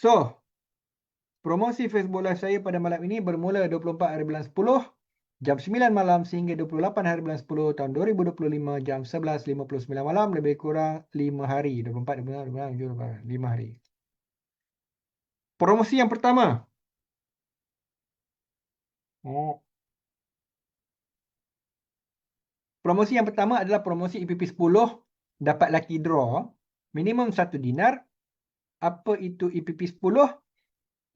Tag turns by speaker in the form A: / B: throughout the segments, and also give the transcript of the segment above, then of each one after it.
A: So, promosi Facebook Live saya pada malam ini bermula 24 hari bulan 10 jam 9 malam sehingga 28 hari bulan 10 tahun 2025 jam 11.59 malam lebih kurang 5 hari 24 25 25 5 hari. Promosi yang pertama. Oh. Promosi yang pertama adalah promosi EPP 10 dapat lucky draw minimum 1 dinar. Apa itu EPP 10?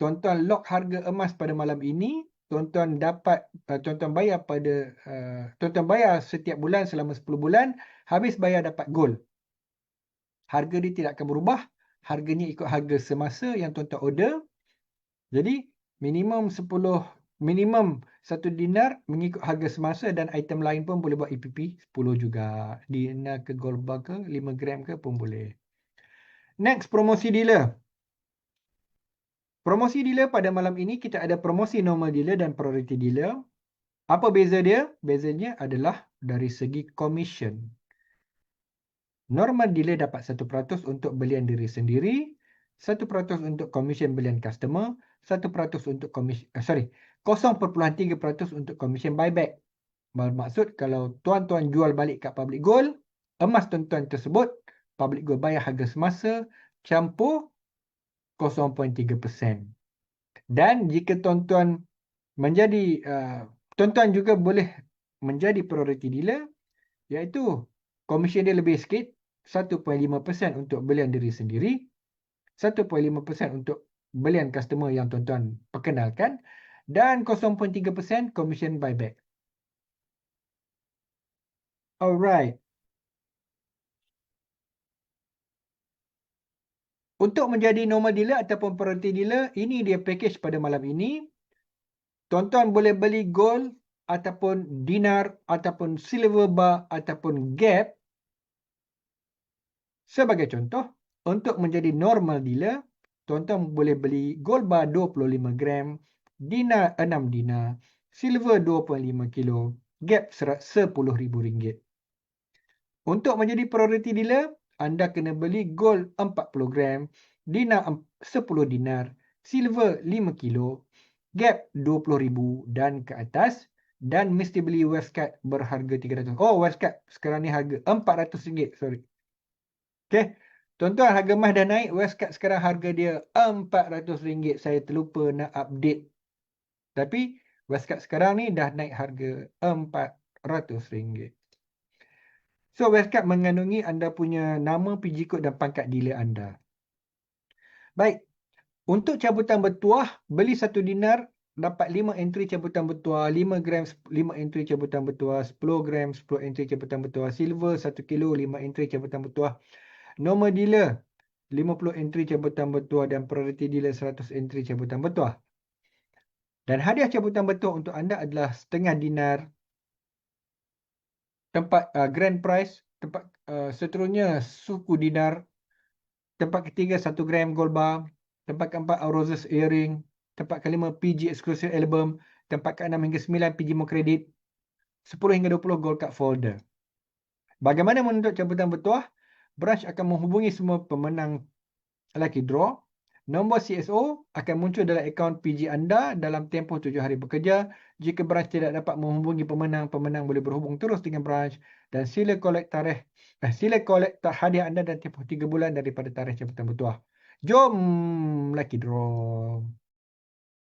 A: Tuan-tuan lock harga emas pada malam ini. Tuan-tuan dapat uh, tuan-tuan bayar pada uh, tuan-tuan bayar setiap bulan selama 10 bulan habis bayar dapat gold harga dia tidak akan berubah. Harganya ikut harga semasa yang tuan-tuan order. Jadi minimum 10 minimum 1 dinar mengikut harga semasa dan item lain pun boleh buat EPP 10 juga. Dinar ke gold bar ke 5 gram ke pun boleh next promosi dealer Promosi dealer pada malam ini kita ada promosi normal dealer dan priority dealer. Apa beza dia? Bezanya adalah dari segi commission. Normal dealer dapat 1% untuk belian diri sendiri, 1% untuk commission belian customer, 1% untuk commission uh, sorry, 0.3% untuk commission buyback. Bermaksud kalau tuan-tuan jual balik kat public gold, emas tuan-tuan tersebut public gold bayar harga semasa campur 0.3%. Dan jika tuan-tuan menjadi uh, tuan-tuan juga boleh menjadi priority dealer iaitu komisen dia lebih sikit 1.5% untuk belian diri sendiri 1.5% untuk belian customer yang tuan-tuan perkenalkan dan 0.3% komisen buyback. Alright. Untuk menjadi normal dealer ataupun priority dealer, ini dia package pada malam ini. Tuan-tuan boleh beli gold ataupun dinar ataupun silver bar ataupun gap. Sebagai contoh, untuk menjadi normal dealer, tuan-tuan boleh beli gold bar 25 gram, dinar 6 dinar, silver 2.5 kilo, gap RM10,000. Untuk menjadi priority dealer, anda kena beli gold 40 gram, dinar 10 dinar, silver 5 kilo, gap 20 ribu dan ke atas dan mesti beli Westcard berharga 300. Oh, Westcard sekarang ni harga 400 ringgit, sorry. Okay. Tuan-tuan, harga emas dah naik. Westcard sekarang harga dia 400 ringgit. Saya terlupa nak update. Tapi, Westcard sekarang ni dah naik harga 400 ringgit. So webcard mengandungi anda punya nama, PG code dan pangkat dealer anda. Baik. Untuk cabutan bertuah, beli satu dinar dapat 5 entry cabutan bertuah, 5 gram 5 entry cabutan bertuah, 10 gram 10 entry cabutan bertuah, silver 1 kilo 5 entry cabutan bertuah. Normal dealer 50 entry cabutan bertuah dan priority dealer 100 entry cabutan bertuah. Dan hadiah cabutan bertuah untuk anda adalah setengah dinar tempat uh, grand prize tempat uh, seterusnya suku dinar tempat ketiga satu gram gold bar tempat keempat roses earring tempat kelima PG exclusive album tempat keenam hingga sembilan PG mo kredit 10 hingga 20 gold card folder. Bagaimana menuntut cabutan bertuah branch akan menghubungi semua pemenang lucky draw Nombor CSO akan muncul dalam akaun PG anda dalam tempoh tujuh hari bekerja. Jika branch tidak dapat menghubungi pemenang, pemenang boleh berhubung terus dengan branch dan sila kolek tarikh eh, sila kolek hadiah anda dan tempoh tiga bulan daripada tarikh jabatan bertuah. Jom lucky draw.